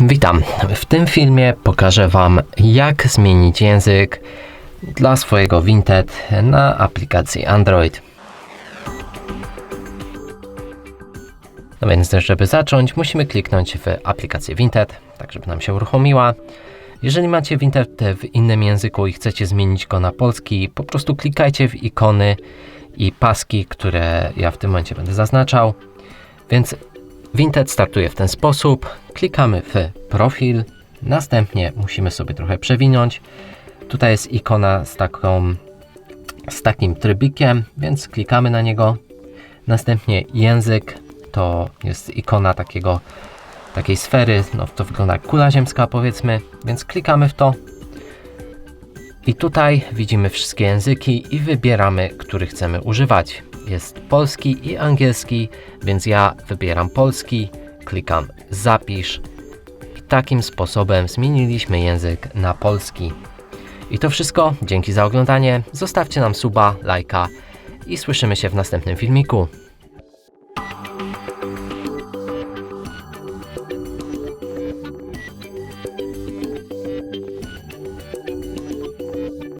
Witam. W tym filmie pokażę Wam, jak zmienić język dla swojego Vinted na aplikacji Android. No więc, żeby zacząć, musimy kliknąć w aplikację Vinted, tak żeby nam się uruchomiła. Jeżeli macie Vinted w innym języku i chcecie zmienić go na polski, po prostu klikajcie w ikony i paski, które ja w tym momencie będę zaznaczał. Więc Vinted startuje w ten sposób. Klikamy w profil, następnie musimy sobie trochę przewinąć. Tutaj jest ikona z, taką, z takim trybikiem, więc klikamy na niego. Następnie język to jest ikona takiego, takiej sfery, no to wygląda jak kula ziemska powiedzmy, więc klikamy w to. I tutaj widzimy wszystkie języki i wybieramy, który chcemy używać. Jest polski i angielski, więc ja wybieram polski, klikam zapisz i takim sposobem zmieniliśmy język na polski. I to wszystko, dzięki za oglądanie, zostawcie nam suba, lajka i słyszymy się w następnym filmiku.